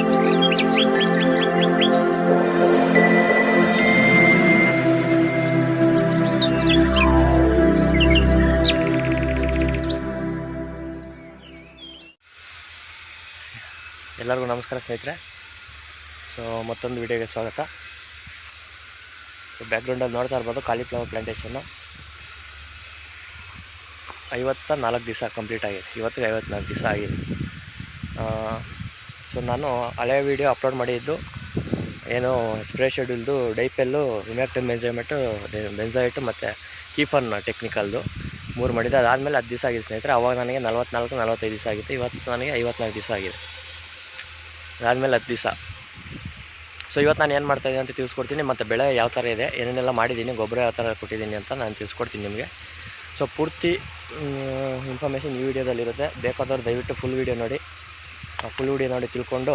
ಎಲ್ಲರಿಗೂ ನಮಸ್ಕಾರ ಸ್ನೇಹಿತರೆ. ಸೊ ಮತ್ತೊಂದು ವಿಡಿಯೋಗೆ ಸ್ವಾಗತ. ಸೊ ಬ್ಯಾಕ್ಗ್ರೌಂಡಲ್ಲಿ ನೋಡ್ತಾ ಇರ್ಬೋದು ಕಾಲಿಫ್ಲವರ್ ಪ್ಲ್ಯಾಂಟೇಷನ್ನು ಐವತ್ತ ನಾಲ್ಕು ದಿವಸ ಕಂಪ್ಲೀಟ್ ಆಗಿದೆ. ಇವತ್ತಿಗೆ ಐವತ್ನಾಲ್ಕು ದಿವಸ ಆಗಿದೆ. ಸೊ ನಾನು ಹಳೆ ವಿಡಿಯೋ ಅಪ್ಲೋಡ್ ಮಾಡಿದ್ದು, ಏನು ಸ್ಪ್ರೇ ಶೆಡ್ಯೂಲ್ದು ಡೈಪೆಲ್ಲು ಇಮ್ಯಾಕ್ಟಿವ್ ಮೆಂಜೈಮೆಂಟು ಮತ್ತೆ ಮತ್ತು ಕೀಫನ್ ಟೆಕ್ನಿಕಲ್ದು ಮೂರು ಮಾಡಿದ್ದೆ. ಅದಾದಮೇಲೆ ಹತ್ತು ದಿವಸ ಆಗಿದೆ ಸ್ನೇಹಿತರೆ. ಅವಾಗ ನನಗೆ ನಲ್ವತ್ನಾಲ್ಕು, ನಲ್ವತ್ತೈದು ದಿವಸ ಆಗಿತ್ತು. ಇವತ್ತು ನನಗೆ ಐವತ್ನಾಲ್ಕು ದಿವಸ ಆಗಿದೆ. ಅದಾದಮೇಲೆ ಹತ್ತು ದಿವಸ. ಸೊ ಇವತ್ತು ನಾನು ಏನು ಮಾಡ್ತಾಯಿದ್ದೀನಿ ಅಂತ ತಿಳಿಸ್ಕೊಡ್ತೀನಿ. ಮತ್ತು ಬೆಳೆ ಯಾವ ಥರ ಇದೆ, ಏನೇನೆಲ್ಲ ಮಾಡಿದ್ದೀನಿ, ಗೊಬ್ಬರ ಯಾವ ಥರ ಕೊಟ್ಟಿದ್ದೀನಿ ಅಂತ ನಾನು ತಿಳಿಸ್ಕೊಡ್ತೀನಿ ನಿಮಗೆ. ಸೊ ಪೂರ್ತಿ ಇನ್ಫಾರ್ಮೇಷನ್ ಈ ವಿಡಿಯೋದಲ್ಲಿರುತ್ತೆ ಬೇಕಾದವ್ರು ದಯವಿಟ್ಟು ಫುಲ್ ವಿಡಿಯೋ ನೋಡಿ. ಫುಲ್ ವಿಡಿಯೋ ನೋಡಿ ತಿಳ್ಕೊಂಡು,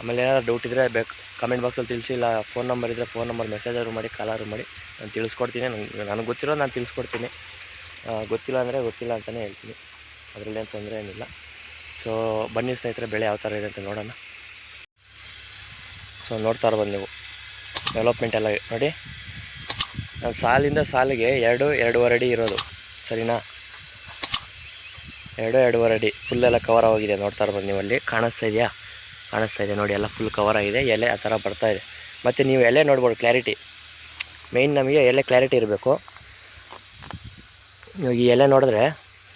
ಆಮೇಲೆ ಏನಾದ್ರು ಡೌಟ್ ಇದ್ದರೆ ಬೇಕು ಕಮೆಂಟ್ ಬಾಕ್ಸಲ್ಲಿ ತಿಳಿಸಿ, ಇಲ್ಲ ಫೋನ್ ನಂಬರ್ ಇದ್ದರೆ ಫೋನ್ ನಂಬರ್ ಮೆಸೇಜಾದ್ರು ಮಾಡಿ ಕಾಲಾದ್ರು ಮಾಡಿ, ನಾನು ತಿಳಿಸ್ಕೊಡ್ತೀನಿ. ನನಗೆ ನನಗೆ ಗೊತ್ತಿರೋ ನಾನು ತಿಳಿಸ್ಕೊಡ್ತೀನಿ. ಗೊತ್ತಿಲ್ಲ ಅಂದರೆ ಗೊತ್ತಿಲ್ಲ ಅಂತಲೇ ಹೇಳ್ತೀನಿ. ಅದರಲ್ಲೇನು ತೊಂದರೆ ಏನಿಲ್ಲ. ಸೊ ಬನ್ನಿ ಸ್ನೇಹಿತರೆ, ಬೆಳೆ ಯಾವ ಥರ ಇದೆ ಅಂತ ನೋಡೋಣ. ಸೊ ನೋಡ್ತಾ ಇರ್ಬೋದು ನೀವು. ಡೆವಲಪ್ಮೆಂಟ್ ಎಲ್ಲ ನೋಡಿ. ನಾನು ಸಾಲಿಂದ ಸಾಲಿಗೆ ಎರಡು, ಎರಡೂವರೆ ಅಡಿ ಇರೋದು. ಸರಿನಾ? ಎರಡು, ಎರಡೂವರೆ ಅಡಿ. ಫುಲ್ಲೆಲ್ಲ ಕವರ್ ಆಗಿದೆ ನೋಡ್ತಾ ಇರ್ಬೋದು ನೀವು ಅಲ್ಲಿ. ಕಾಣಿಸ್ತಾ ಇದೆಯಾ? ಕಾಣಿಸ್ತಾ ಇದೆ. ನೋಡಿ, ಎಲ್ಲ ಫುಲ್ ಕವರ್ ಆಗಿದೆ. ಎಲೆ ಆ ಥರ ಬರ್ತಾ ಇದೆ. ಮತ್ತು ನೀವು ಎಲೆ ನೋಡ್ಬೋದು ಕ್ಲಾರಿಟಿ ಮೇಯ್ನ್ ನಮಗೆ ಎಲೆ ಕ್ಲಾರಿಟಿ ಇರಬೇಕು. ಇವಾಗ ಈ ಎಲೆ ನೋಡಿದ್ರೆ,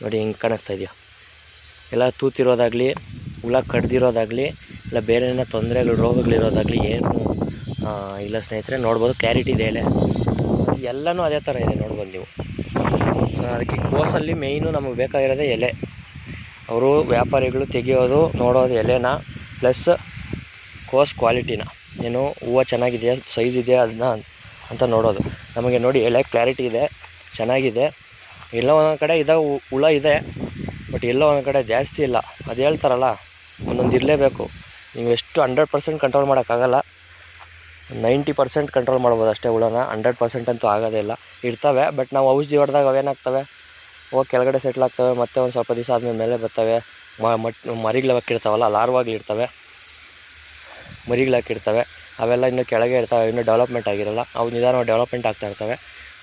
ನೋಡಿ ಹಿಂಗೆ ಕಾಣಿಸ್ತಾ ಇದೆಯಾ? ಎಲ್ಲ ತೂತಿರೋದಾಗಲಿ, ಹುಳ ಕಡ್ದಿರೋದಾಗಲಿ, ಇಲ್ಲ ಬೇರೆ ಏನೋ ತೊಂದರೆಗಳು, ರೋಗಗಳಿರೋದಾಗಲಿ, ಏನು ಇಲ್ಲ ಸ್ನೇಹಿತರೆ, ನೋಡ್ಬೋದು ಕ್ಲಾರಿಟಿ ಇದೆ ಎಲೆ. ಎಲ್ಲನೂ ಅದೇ ಥರ ಇದೆ, ನೋಡ್ಬೋದು ನೀವು. ಅದಕ್ಕೆ ಕೋಸಲ್ಲಿ ಮೇಯ್ನು ನಮಗೆ ಬೇಕಾಗಿರೋದೇ ಎಲೆ. ಅವರು ವ್ಯಾಪಾರಿಗಳು ತೆಗೆಯೋದು, ನೋಡೋದು ಎಲೆನ ಪ್ಲಸ್ ಕೋಸ್ ಕ್ವಾಲಿಟಿನ ಏನು ಹೂವು ಚೆನ್ನಾಗಿದೆಯಾ ಸೈಜ್ ಇದೆಯಾ, ಅದನ್ನ ಅಂತ ನೋಡೋದು. ನಮಗೆ ನೋಡಿ ಎಲೆ ಕ್ಲಾರಿಟಿ ಇದೆ, ಚೆನ್ನಾಗಿದೆ. ಎಲ್ಲೋ ಒಂದೊಂದು ಕಡೆ ಇದೆ ಹುಳ ಇದೆ ಬಟ್ ಎಲ್ಲೋ ಒಂದೊಂದು ಕಡೆ ಜಾಸ್ತಿ ಇಲ್ಲ. ಅದು ಹೇಳ್ತಾರಲ್ಲ, ಒಂದೊಂದು ಇರಲೇಬೇಕು. ನೀವು ಎಷ್ಟು ಹಂಡ್ರೆಡ್ ಪರ್ಸೆಂಟ್ ಕಂಟ್ರೋಲ್ ಮಾಡೋಕ್ಕಾಗಲ್ಲ. ನೈಂಟಿ ಪರ್ಸೆಂಟ್ ಕಂಟ್ರೋಲ್ ಮಾಡ್ಬೋದು ಅಷ್ಟೇ ಹುಳನ ಹಂಡ್ರೆಡ್ ಪರ್ಸೆಂಟ್ ಅಂತೂ ಆಗೋದೇ ಇಲ್ಲ. ಇರ್ತವೆ ಬಟ್ ನಾವು ಔಷಧಿ ಹೊಡೆದಾಗ ಅವೇನಾಗ್ತವೆ ಓ, ಕೆಳಗಡೆ ಸೆಟ್ಲ್ ಆಗ್ತವೆ, ಮತ್ತೆ ಒಂದು ಸ್ವಲ್ಪ ದಿವಸ ಆದಮೇಲೆ ಮೇಲೆ ಬರ್ತವೆ. ಮಟ್, ಮರಿಗಳು ಹಾಕಿರ್ತಾವಲ್ಲ ಮರಿಗಳಾಕಿರ್ತವೆ ಮರಿಗಳು ಅವೆಲ್ಲ ಇನ್ನೂ ಕೆಳಗೆ ಇರ್ತವೆ, ಇನ್ನೂ ಡೆವಲಪ್ಮೆಂಟ್ ಆಗಿರಲ್ಲ, ಅವು ನಿಧಾನವಾಗಿ ಡೆವಲಪ್ಮೆಂಟ್ ಆಗ್ತಾ ಇರ್ತವೆ.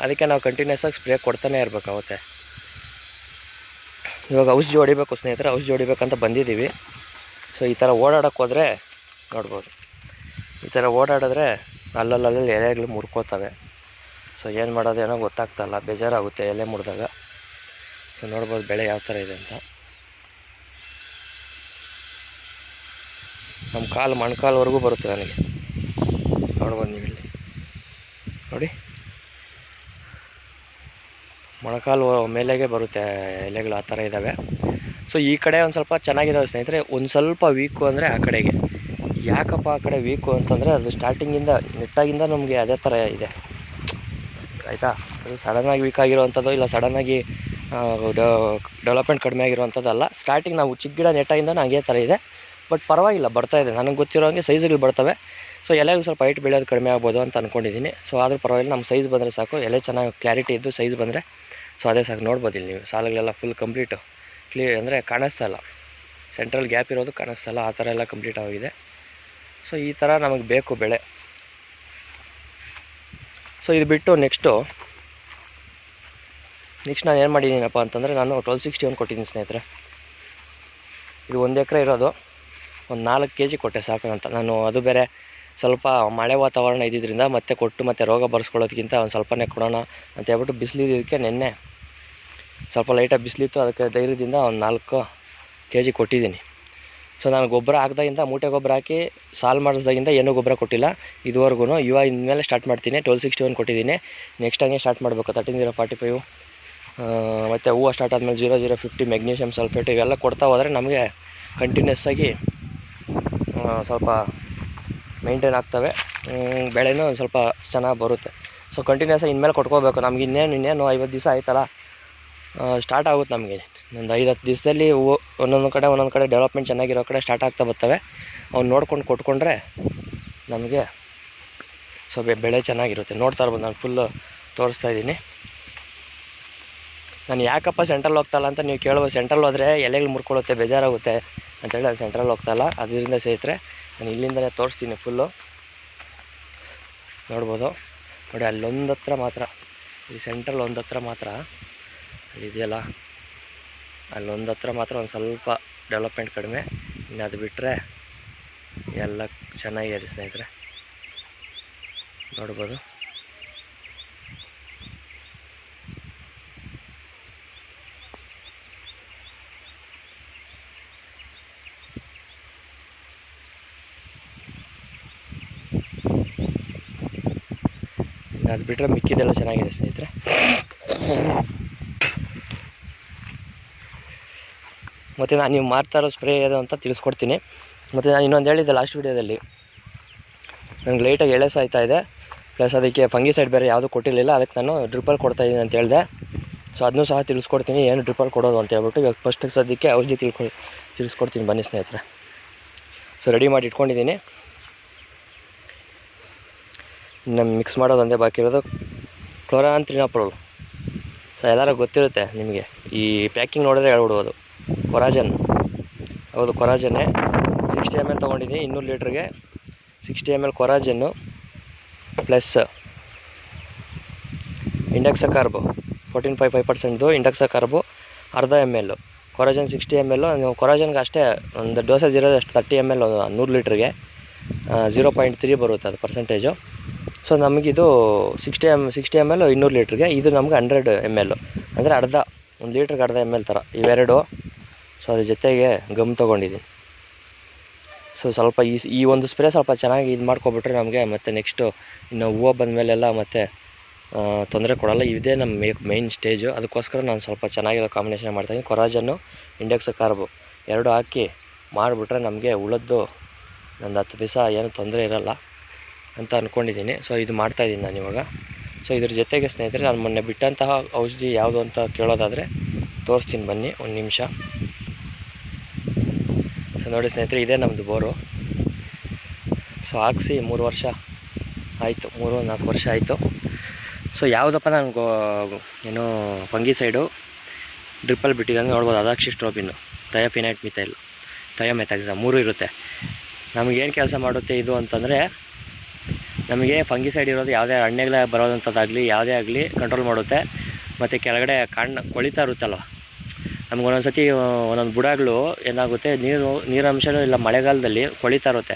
ಅದಕ್ಕೆ ನಾವು ಕಂಟಿನ್ಯೂಸ್ ಆಗಿ ಸ್ಪ್ರೇ ಕೊಡ್ತಾನೆ ಇರಬೇಕು ಅವತ್ತೆ. ಇವಾಗ ಔಷಧಿ ಹೊಡಿಬೇಕು ಸ್ನೇಹಿತರೆ, ಔಷಧಿ ಹೊಡಿಬೇಕಂತ ಬಂದಿದ್ದೀವಿ. ಸೊ ಈ ಥರ ಓಡಾಡೋಕ್ಕೆ ಹೋದರೆ ನೋಡ್ಬೋದು. ಈ ಥರ ಓಡಾಡಿದ್ರೆ ಅಲ್ಲಲ್ಲಲ್ಲಿ ಎಲೆಗಳು ಮುರ್ಕೋತವೆ. ಸೊ ಏನು ಮಾಡೋದೇನೋ ಗೊತ್ತಾಗ್ತಾಯಿಲ್ಲ ಬೇಜಾರಾಗುತ್ತೆ ಎಲೆ ಮುಡಿದಾಗ. ಸೊ ನೋಡ್ಬೋದು ಬೆಳೆ ಯಾವ ಥರ ಇದೆ ಅಂತ. ನಮ್ಮ ಕಾಲು ಮಣ್ಕಾಲ್ವರೆಗೂ ಬರುತ್ತೆ ನನಗೆ. ನೋಡ್ಬೋದು ನೀವು ಇಲ್ಲಿ. ನೋಡಿ. ಮೊಣಕಾಲು ಮೇಲೆಗೆ ಬರುತ್ತೆ ಎಲೆಗಳು ಆ ಥರ ಇದ್ದಾವೆ. ಸೊ ಈ ಕಡೆ ಒಂದು ಸ್ವಲ್ಪ ಚೆನ್ನಾಗಿದ್ದಾವೆ ಸ್ನೇಹಿತರೆ. ಒಂದು ಸ್ವಲ್ಪ ವೀಕು ಅಂದರೆ ಆ ಕಡೆಗೆ. ಯಾಕಪ್ಪ ಆ ಕಡೆ ವೀಕು ಅಂತಂದರೆ ಅದು ಸ್ಟಾರ್ಟಿಂಗಿಂದ ನೆಟ್ಟಾಗಿಂದ ನಮಗೆ ಅದೇ ಥರ ಇದೆ. ಆಯಿತಾ? ಅದು ಸಡನ್ನಾಗಿ ವೀಕ್ ಆಗಿರೋವಂಥದ್ದು ಇಲ್ಲ ಸಡನ್ನಾಗಿ ಡೆವಲಪ್ಮೆಂಟ್ ಕಡಿಮೆ ಆಗಿರುವಂಥದ್ದಲ್ಲ ಸ್ಟಾರ್ಟಿಂಗ್ ನಾವು ಚಿಕ್ಕ ಗಿಡ ನೆಟ್ಟಾಗಿಂದ ಹಂಗೆ ಥರ ಇದೆ. ಬಟ್ ಪರವಾಗಿಲ್ಲ, ಬರ್ತಾ ಇದೆ. ನನಗೆ ಗೊತ್ತಿರೋ ಹಂಗೆ ಬರ್ತವೆ. ಸೊ ಎಲೆಗಳು ಸ್ವಲ್ಪ ಹೈಟ್ ಬೆಳೆಯೋದು ಕಡಿಮೆ ಆಗ್ಬೋದು ಅಂತ ಅಂದ್ಕೊಂಡಿದ್ದೀನಿ ಸೊ ಆದರೂ ಪರವಾಗಿಲ್ಲ ನಮ್ಮ ಸೈಜ್ ಬಂದರೆ ಸಾಕು. ಎಲೆ ಚೆನ್ನಾಗಿ ಕ್ಲಾರಿಟಿ ಇದ್ದು ಸೈಜ್ ಬಂದರೆ. ಸೊ ಅದೇ ಸಾಕು. ನೋಡ್ಬೋದು ಇಲ್ಲಿ ನೀವು. ಸಾಲುಗಳೆಲ್ಲ ಫುಲ್ ಕಂಪ್ಲೀಟು ಕ್ಲಿಯರ್ ಅಂದರೆ ಕಾಣಿಸ್ತಾ ಇಲ್ಲ. ಸೆಂಟ್ರಲ್ ಗ್ಯಾಪ್ ಇರೋದು ಕಾಣಿಸ್ತಾ ಇಲ್ಲ. ಆ ಥರ ಎಲ್ಲ ಕಂಪ್ಲೀಟ್ ಆಗಿದೆ. ಸೊ ಈ ಥರ ನಮಗೆ ಬೇಕು ಬೆಳೆ. ಸೊ ಇದು ಬಿಟ್ಟು ನೆಕ್ಸ್ಟು ನೆಕ್ಸ್ಟ್ ನಾನು ಏನು ಮಾಡಿದ್ದೀನಪ್ಪ ಅಂತಂದರೆ ನಾನು ಟ್ವೆಲ್ ಸಿಕ್ಸ್ಟಿ ಒನ್ ಕೊಟ್ಟಿದ್ದೀನಿ ಸ್ನೇಹಿತರೆ. ಇದು ಒಂದು ಎಕರೆ ಇರೋದು. ಒಂದು ನಾಲ್ಕು ಕೆ ಜಿ ಕೊಟ್ಟೆ ಸಾಕಂತ ನಾನು ಅದು ಬೇರೆ ಸ್ವಲ್ಪ ಮಳೆ ವಾತಾವರಣ ಇದ್ದಿದ್ದರಿಂದ ಮತ್ತೆ ಕೊಟ್ಟು ಮತ್ತೆ ರೋಗ ಬರ್ಸ್ಕೊಳ್ಳೋದಕ್ಕಿಂತ ಒಂದು ಸ್ವಲ್ಪನೇ ಕೊಡೋಣ ಅಂತ ಹೇಳ್ಬಿಟ್ಟು ಬಿಸಿಲಿದ್ದಕ್ಕೆ ನಿನ್ನೆ ಸ್ವಲ್ಪ ಲೈಟಾಗಿ ಬಿಸಿಲಿತ್ತು. ಅದಕ್ಕೆ ಧೈರ್ಯದಿಂದ ಒಂದು ನಾಲ್ಕು ಕೆ ಜಿ ಕೊಟ್ಟಿದ್ದೀನಿ. ಸೊ ನಾನು ಗೊಬ್ಬರ ಹಾಕ್ದಾಗಿಂದ ಮೂಟೆ ಗೊಬ್ಬರ ಹಾಕಿ ಸಾಲ್ ಮಾಡಿಸ್ದಾಗಿಂದ ಏನೂ ಗೊಬ್ಬರ ಕೊಟ್ಟಿಲ್ಲ. ಇದುವರೆಗೂ ಇವಾಗ ಇನ್ಮೇಲೆ ಸ್ಟಾರ್ಟ್ ಮಾಡ್ತೀನಿ. ಟ್ವೆಲ್ ಸಿಕ್ಸ್ಟಿ ಒನ್ ಕೊಟ್ಟಿದ್ದೀನಿ. ನೆಕ್ಸ್ಟ್ ಹಂಗೆ ಸ್ಟಾರ್ಟ್ ಮಾಡಬೇಕು. ತರ್ಟಿನ್ ಜೀರೋ ಫಾರ್ಟಿ ಫೈವ್ ಮತ್ತು ಹೂವು ಸ್ಟಾರ್ಟ್ ಆದಮೇಲೆ zero zero fifty magnesium sulphate ಇವೆಲ್ಲ ಕೊಡ್ತಾ ಹೋದರೆ ನಮಗೆ ಕಂಟಿನ್ಯೂಸ್ ಆಗಿ ಸ್ವಲ್ಪ ಮೈಂಟೈನ್ ಆಗ್ತವೆ. ಬೆಳೆನೂ ಒಂದು ಸ್ವಲ್ಪ ಚೆನ್ನಾಗಿ ಬರುತ್ತೆ. ಸೊ ಕಂಟಿನ್ಯೂಸ್ ಆಗಿ ಇನ್ಮೇಲೆ ಕೊಟ್ಕೋಬೇಕು. ನಮ್ಗೆ ಇನ್ನೇನು ಇನ್ನೇನು ಐವತ್ತು ದಿವಸ ಆಯ್ತಲ್ಲ ಸ್ಟಾರ್ಟ್ ಆಗುತ್ತೆ ನಮಗೆ. ಒಂದು ಐದು ಹತ್ತು ದಿವಸದಲ್ಲಿ ಒಂದೊಂದು ಕಡೆ ಒಂದೊಂದು ಕಡೆ ಡೆವಲಪ್ಮೆಂಟ್ ಚೆನ್ನಾಗಿರೋ ಕಡೆ ಸ್ಟಾರ್ಟ್ ಆಗ್ತಾ ಬರ್ತವೆ. ಅವ್ನು ನೋಡ್ಕೊಂಡು ಕೊಟ್ಕೊಂಡ್ರೆ ನಮಗೆ ಸೊ ಬೆಳೆ ಚೆನ್ನಾಗಿರುತ್ತೆ. ನೋಡ್ತಾ ಇರ್ಬೋದು, ನಾನು ಫುಲ್ಲು ತೋರಿಸ್ತಾ ಇದ್ದೀನಿ. ನಾನು ಯಾಕಪ್ಪ ಸೆಂಟ್ರಲ್ ಹೋಗ್ತಾಯಿಲ್ಲ ಅಂತ ನೀವು ಕೇಳ್ಬೋದು. ಸೆಂಟ್ರಲ್ ಹೋದರೆ ಎಲೆಗಳು ಮುರ್ಕೊಳ್ಳುತ್ತೆ, ಬೇಜಾರಾಗುತ್ತೆ ಅಂತೇಳಿ ಅದು ಸೆಂಟ್ರಲ್ ಹೋಗ್ತಾಯಿಲ್ಲ ಅದರಿಂದ ಸ್ನೇಹಿತರೆ ನಾನು ಇಲ್ಲಿಂದಲೇ ತೋರಿಸ್ತೀನಿ ಫುಲ್ಲು ನೋಡ್ಬೋದು. ನೋಡಿ, ಅಲ್ಲೊಂದು ಹತ್ರ ಮಾತ್ರ, ಈ ಸೆಂಟ್ರಲ್ ಒಂದು ಹತ್ರ ಮಾತ್ರ ಇದೆಯಲ್ಲ. ಅಲ್ಲೊಂದು ಹತ್ರ ಮಾತ್ರ ಒಂದು ಸ್ವಲ್ಪ ಡೆವಲಪ್ಮೆಂಟ್ ಕಡಿಮೆ. ಇನ್ನು ಅದು ಬಿಟ್ಟರೆ ಎಲ್ಲ ಚೆನ್ನಾಗಿದೆ ಸ್ನೇಹಿತರೆ. ನೋಡ್ಬೋದು. ಅದು ಬಿಟ್ಟರೆ ಮಿಕ್ಕಿದೆಲ್ಲ ಚೆನ್ನಾಗಿದೆ ಸ್ನೇಹಿತರೆ. ಮತ್ತು ನಾನು ನೀವು ಮಾಡ್ತಾ ಇರೋ ಸ್ಪ್ರೇ ಅದು ಅಂತ ತಿಳಿಸ್ಕೊಡ್ತೀನಿ. ಮತ್ತು ನಾನು ಇನ್ನೊಂದು ಹೇಳಿದ್ದೆ ಲಾಸ್ಟ್ ವೀಡಿಯೋದಲ್ಲಿ ನನಗೆ ಲೈಟಾಗಿ ಎಳೆ ಸಾಯ್ತಾ ಇದೆ. ಪ್ಲಸ್ ಅದಕ್ಕೆ ಫಂಗಿ ಸೈಡ್ ಬೇರೆ ಯಾವುದೂ ಕೊಟ್ಟಿರಲಿಲ್ಲ. ಅದಕ್ಕೆ ನಾನು ಡ್ರಿಪ್ಪಲ್ ಕೊಡ್ತಾಯಿದ್ದೀನಿ ಅಂತ ಹೇಳಿದೆ. ಸೊ ಅದನ್ನೂ ಸಹ ತಿಳಿಸ್ಕೊಡ್ತೀನಿ. ಏನು ಡ್ರಿಪ್ಪಲ್ ಕೊಡೋದು ಅಂತ ಹೇಳ್ಬಿಟ್ಟು ಇವಾಗ ಫಸ್ಟ್ ಸದ್ಯಕ್ಕೆ ಔಷಧಿ ತಿಳ್ಕೊ, ತಿಳಿಸ್ಕೊಡ್ತೀನಿ ಬನ್ನಿ ಸ್ನೇಹಿತರೆ. ಸೊ ರೆಡಿ ಮಾಡಿ ಇಟ್ಕೊಂಡಿದ್ದೀನಿ. ನಮ್ಮ ಮಿಕ್ಸ್ ಮಾಡೋದು ಒಂದೇ ಬಾಕಿ ಇರೋದು. ಕ್ಲೋರಾಂತ್ರಿನಾಪ್ರೋಲ್ ಸೊ ಎಲ್ಲರೂ ಗೊತ್ತಿರುತ್ತೆ ನಿಮಗೆ. ಈ ಪ್ಯಾಕಿಂಗ್ ನೋಡಿದ್ರೆ ಹೇಳ್ಬಿಡ್ಬೋದು. ಕೊರಾಜನ್. ಹೌದು, ಕೊರಾಜನ್ನೇ. ಸಿಕ್ಸ್ಟಿ ಎಂ ಎಲ್ ತೊಗೊಂಡಿದ್ದೀನಿ, ಇನ್ನೂರು ಲೀಟ್ರಿಗೆ. Sixty M L ಕೊರಾಜನ್ನು plus indoxacarb fourteen five five ಪರ್ಸೆಂಟ್ದು indoxacarb, ಅರ್ಧ M L Coragen sixty M L ನೀವು ಕೊರಾಜನ್ಗೆ ಅಷ್ಟೇ, ಒಂದು ಡೋಸೇಜ್ ಇರೋದು ಅಷ್ಟು ತರ್ಟಿ ಎಂ ಎಲ್ ನೂರು ಲೀಟ್ರಿಗೆ. ಝೀರೋ ಪಾಯಿಂಟ್ ತ್ರೀ ಬರುತ್ತೆ ಅದು percentage so ನಮಗಿದು sixty M sixty M L ಇನ್ನೂರು ಲೀಟ್ರಿಗೆ. ಇದು ನಮ್ಗೆ ಹಂಡ್ರೆಡ್ ಎಂ ಎಲ್ ಅಂದರೆ ಅರ್ಧ, ಒಂದು ಲೀಟ್ರಿಗೆ ಅರ್ಧ ಎಂ ಎಲ್ ಥರ. ಇವೆರಡು. ಸೊ ಅದ್ರ ಜೊತೆಗೆ ಗಮ್ ತೊಗೊಂಡಿದ್ದೀನಿ. ಸೊ ಸ್ವಲ್ಪ ಈ ಈ ಒಂದು ಸ್ಪ್ರೇ ಸ್ವಲ್ಪ ಚೆನ್ನಾಗಿ ಇದು ಮಾಡ್ಕೊಬಿಟ್ರೆ ನಮಗೆ ಮತ್ತು ನೆಕ್ಸ್ಟು ಇನ್ನು ಹೂವು ಬಂದಮೇಲೆಲ್ಲ ಮತ್ತೆ ತೊಂದರೆ ಕೊಡಲ್ಲ. ಇದೇ ನಮ್ಮ ಮೇ ಮೈನ್ ಸ್ಟೇಜು ಅದಕ್ಕೋಸ್ಕರ ನಾನು ಸ್ವಲ್ಪ ಚೆನ್ನಾಗಿರೋ ಕಾಂಬಿನೇಷನ್ ಮಾಡ್ತಾಯಿದ್ದೀನಿ ಕೊರಾಜನ್ನು ಇಂಡೆಕ್ಸ್ ಕಾರ್ಬು ಎರಡು ಹಾಕಿ ಮಾಡಿಬಿಟ್ರೆ ನಮಗೆ ಉಳದ್ದು ಒಂದು ಹತ್ತು ದಿವಸ ಏನು ತೊಂದರೆ ಇರಲ್ಲ ಅಂತ ಅಂದ್ಕೊಂಡಿದ್ದೀನಿ ಸೊ ಇದು ಮಾಡ್ತಾಯಿದ್ದೀನಿ ನಾನು ಇವಾಗ. ಸೊ ಇದ್ರ ಜೊತೆಗೆ ಸ್ನೇಹಿತರೆ, ನಾನು ಮೊನ್ನೆ ಬಿಟ್ಟಂತಹ ಔಷಧಿ ಯಾವುದು ಅಂತ ಕೇಳೋದಾದರೆ ತೋರಿಸ್ತೀನಿ ಬನ್ನಿ. ಒಂದು ನಿಮಿಷ. ನೋಡಿ ಸ್ನೇಹಿತರೆ, ಇದೇ ನಮ್ಮದು ಬೋರು. ಸೊ ಹಾಕ್ಸಿ ಮೂರು ವರ್ಷ ಆಯಿತು, ಮೂರು, ನಾಲ್ಕು ವರ್ಷ ಆಯಿತು. ಸೊ ಯಾವುದಪ್ಪ ನಾನು ಗೋ, ಏನು ಫಂಗಿಸೈಡು ಡ್ರಿಪ್ಪಲ್ಲಿ ಬಿಟ್ಟಿದ್ದಾನೆ ನೋಡ್ಬೋದು ಅದಾಕ್ಷಿಸ್ಟ್ರೋಪಿನ್ನು ಟಯೋ ಮಿಥೈಲ್ ಎಕ್ಸಾಮ್ ಮೂರು ಇರುತ್ತೆ. ನಮಗೇನು ಕೆಲಸ ಮಾಡುತ್ತೆ ಇದು ಅಂತಂದರೆ, ನಮಗೆ ಫಂಗಿ ಸೈಡ್ ಇರೋದು ಯಾವುದೇ ಹಣ್ಣೆಗಳ ಬರೋದಂಥದ್ದಾಗಲಿ, ಯಾವುದೇ ಆಗಲಿ ಕಂಟ್ರೋಲ್ ಮಾಡುತ್ತೆ. ಮತ್ತು ಕೆಳಗಡೆ ಕಾಂಡ ಕೊಳಿತಾ ಇರುತ್ತಲ್ವ ನಮ್ಗೆ ಒಂದೊಂದು ಸತಿ ಒಂದೊಂದು ಬುಡಗಳು ಏನಾಗುತ್ತೆ, ನೀರು, ನೀರಂಶನೂ ಇಲ್ಲ, ಮಳೆಗಾಲದಲ್ಲಿ ಕೊಳಿತಾ ಇರುತ್ತೆ.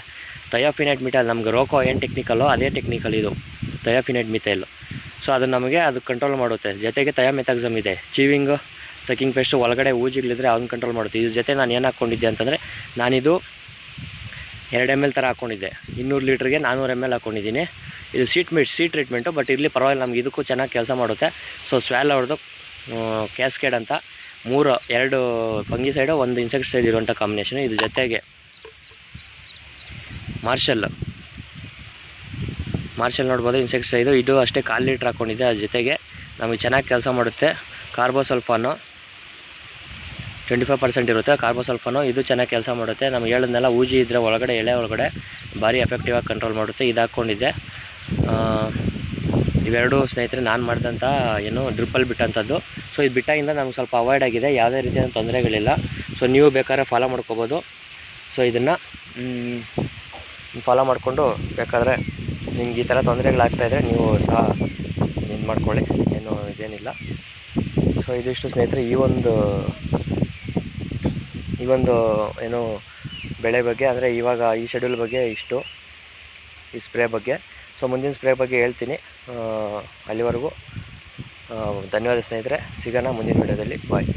ಥಯೋಫಿನೈಟ್ ಮಿಟೈಲ್ ನಮ್ಗೆ ರೋಕೋ ಏನು ಟೆಕ್ನಿಕಲ್ಲೋ ಅದೇ ಟೆಕ್ನಿಕಲ್ ಇದು, ಥಯೋಫಿನೈಟ್ ಮಿಥೈಲು ಸೊ ಅದು ನಮಗೆ ಅದು ಕಂಟ್ರೋಲ್ ಮಾಡುತ್ತೆ. ಜೊತೆಗೆ ತಯಾಮೆಥಾಕ್ಸಮ್ ಇದೆ, ಚೀವಿಂಗು, ಸಕಿಂಗ್ ಪೆಸ್ಟು, ಒಳಗಡೆ ಊಜಿಗಳಿದ್ರೆ ಅದನ್ನ ಕಂಟ್ರೋಲ್ ಮಾಡುತ್ತೆ. ಇದ್ರ ಜೊತೆ ನಾನು ಏನು ಹಾಕ್ಕೊಂಡಿದ್ದೆ ಅಂತಂದರೆ, ನಾನಿದು ಎರಡು ಎಂ ಎಲ್ ಥರ ಹಾಕ್ಕೊಂಡಿದ್ದೆ. ಇನ್ನೂರು ಲೀಟ್ರಿಗೆ ನಾನ್ನೂರು ಎಂ ಎಲ್ ಹಾಕ್ಕೊಂಡಿದ್ದೀನಿ. ಇದು ಸೀಟ್ ಮಿಟ್ ಸೀಟ್ ಟ್ರೀಟ್ಮೆಂಟು ಬಟ್ ಇಲ್ಲಿ ಪರವಾಗಿಲ್ಲ, ನಮ್ಗೆ ಇದಕ್ಕೂ ಚೆನ್ನಾಗಿ ಕೆಲಸ ಮಾಡುತ್ತೆ. ಸೊ ಸ್ವ್ಯಾಲ್ ಅವ್ರದ್ದು ಕ್ಯಾಸ್ಕೇಡ್ ಅಂತ ಮೂರು, ಎರಡು ಫಂಗಿಸೈಡು ಒಂದು ಇನ್ಸೆಕ್ಟಿಸೈಡ್ ಇರುವಂಥ ಕಾಂಬಿನೇಷನ್ ಇದು ಜೊತೆಗೆ ಮಾರ್ಷಲ್ ಮಾರ್ಷಲ್ ನೋಡ್ಬೋದು ಇನ್ಸೆಕ್ಟಿಸೈಡು ಇದು ಅಷ್ಟೇ ಕಾಲು ಲೀಟ್ರ್ ಹಾಕ್ಕೊಂಡಿದೆ ಅದ್ರ ಜೊತೆಗೆ ನಮಗೆ ಚೆನ್ನಾಗಿ ಕೆಲಸ ಮಾಡುತ್ತೆ. ಕಾರ್ಬೋಸಲ್ಫಾನು ಟ್ವೆಂಟಿ ಫೈವ್ ಪರ್ಸೆಂಟ್ ಇರುತ್ತೆ. ಕಾರ್ಬೋಸಲ್ಫಾನು ಇದು ಚೆನ್ನಾಗಿ ಕೆಲಸ ಮಾಡುತ್ತೆ. ನಮ್ಗೆ ಹೇಳಿದ್ನೆಲ್ಲ ಊಜಿ ಇದ್ದರೆ ಒಳಗಡೆ, ಎಳೆ ಒಳಗಡೆ ಭಾರಿ ಎಫೆಕ್ಟಿವ್ ಆಗಿ ಕಂಟ್ರೋಲ್ ಮಾಡುತ್ತೆ. ಇದು ಹಾಕ್ಕೊಂಡಿದ್ದೆ ಇವೆರಡು ಸ್ನೇಹಿತರೆ ನಾನು ಮಾಡಿದಂಥ ಏನು ಡ್ರಿಪ್ಪಲ್ಲಿ ಬಿಟ್ಟಂಥದ್ದು ಸೊ ಇದು ಬಿಟ್ಟಾಗಿಂದ ನಮ್ಗೆ ಸ್ವಲ್ಪ ಅವಾಯ್ಡ್ ಆಗಿದೆ. ಯಾವುದೇ ರೀತಿಯ ತೊಂದರೆಗಳಿಲ್ಲ. ಸೊ ನೀವು ಬೇಕಾದ್ರೆ ಫಾಲೋ ಮಾಡ್ಕೋಬೋದು. ಸೊ ಇದನ್ನು ಫಾಲೋ ಮಾಡಿಕೊಂಡು ಬೇಕಾದರೆ ನಿಮ್ಗೆ ಈ ಥರ ತೊಂದರೆಗಳಾಗ್ತಾಯಿದ್ರೆ ನೀವು ಸಹ ಇದು ಮಾಡ್ಕೊಳ್ಳಿ. ಏನು ಇದೇನಿಲ್ಲ. ಸೊ ಇದಿಷ್ಟು ಸ್ನೇಹಿತರೆ, ಈ ಒಂದು ಈ ಒಂದು ಏನು ಬೆಳೆ ಬಗ್ಗೆ, ಅಂದರೆ ಇವಾಗ ಈ ಶೆಡ್ಯೂಲ್ ಬಗ್ಗೆ ಇಷ್ಟು, ಈ ಸ್ಪ್ರೇ ಬಗ್ಗೆ. ಸೊ ಮುಂದಿನ ಸ್ಪ್ರೇ ಬಗ್ಗೆ ಹೇಳ್ತೀನಿ. ಅಲ್ಲಿವರೆಗೂ ಧನ್ಯವಾದ ಸ್ನೇಹಿತರೆ ಸಿಗೋಣ ಮುಂದಿನ ವಿಡಿಯೋದಲ್ಲಿ. ಬಾಯ್